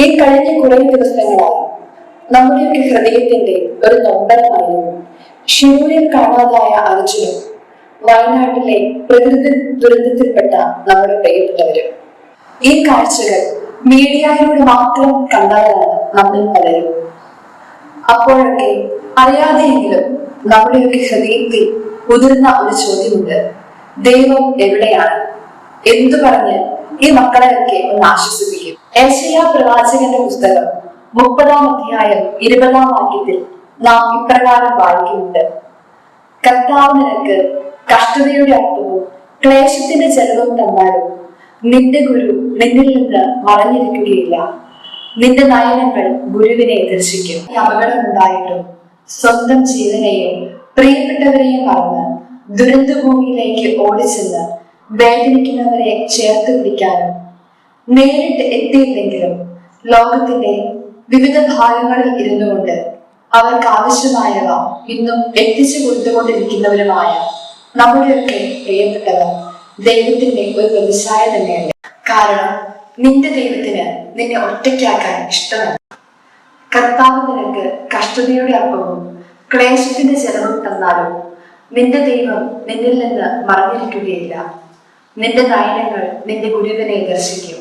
ഈ കഴിഞ്ഞ കുറെ ദിവസങ്ങളായി നമ്മുടെയൊക്കെ ഹൃദയത്തിന്റെ ഒരു നൊമ്പരമായിരുന്നു. ഷിരൂരിൽ കാണാതായ അർജുനും വയനാട്ടിലെ പ്രകൃതി ദുരന്തത്തിൽപ്പെട്ട നമ്മുടെ പ്രിയപ്പെട്ടവരും. ഈ കാഴ്ചകൾ മീഡിയയിലൂടെ മാത്രം കണ്ടാലാണ് നമ്മൾ പലരും. അപ്പോഴൊക്കെ അറിയാതെയെങ്കിലും നമ്മുടെയൊക്കെ ഹൃദയത്തിൽ ഉതിർന്ന ഒരു ചോദ്യമുണ്ട്. ദൈവം എവിടെയാണ്? എന്തു പറഞ്ഞ് ഈ മക്കളെയൊക്കെ ഒന്ന് ആശ്വസിപ്പിക്കും? ഏഷ്യ പ്രവാചകന്റെ പുസ്തകം മുപ്പതാം അധ്യായം ഇരുപതാം വാക്യത്തിൽ നാം ഇപ്രകാരം വായിക്കുന്നുണ്ട്. കർത്താവ് നിനക്ക് കഷ്ടതയുടെ അർത്ഥവും ക്ലേശത്തിന്റെ ചെലവും തന്നാലും നിന്റെ ഗുരു നിന്നിൽ നിന്ന് മറഞ്ഞിരിക്കുകയില്ല. നിന്റെ നയനങ്ങൾ ഗുരുവിനെ ദർശിക്കും. ഈ അപകടമുണ്ടായിട്ടും സ്വന്തം ജീവനെയും പ്രിയപ്പെട്ടവരെയും മറന്ന് ദുരന്തഭൂമിയിലേക്ക് ഓടിച്ചെന്ന് വേദനിക്കുന്നവരെ ചേർത്ത് പിടിക്കാനും നേരിട്ട് എത്തിയില്ലെങ്കിലും ലോകത്തിന്റെ വിവിധ ഭാഗങ്ങളിൽ ഇരുന്നുകൊണ്ട് അവർക്ക് ആവശ്യമായവ ഇന്നും എത്തിച്ചു കൊടുത്തുകൊണ്ടിരിക്കുന്നവരുമായ നമ്മുടെയൊക്കെ പ്രിയപ്പെട്ടവർ ദൈവത്തിന്റെ ഒരു വ്യവസായ തന്നെയല്ല? കാരണം നിന്റെ ദൈവത്തിന് നിന്നെ ഒറ്റയ്ക്കാക്കാൻ ഇഷ്ടമല്ല. കർത്താവ് നിനക്ക് കഷ്ടതയുടെ അപ്പവും ക്ലേശത്തിന്റെ ചെലവും തന്നാലും നിന്റെ ദൈവം നിന്നിൽ നിന്ന് മറഞ്ഞിരിക്കുകയില്ല. നിന്റെ നയനങ്ങൾ നിന്റെ ഗുരുവിനെ ദർശിക്കും.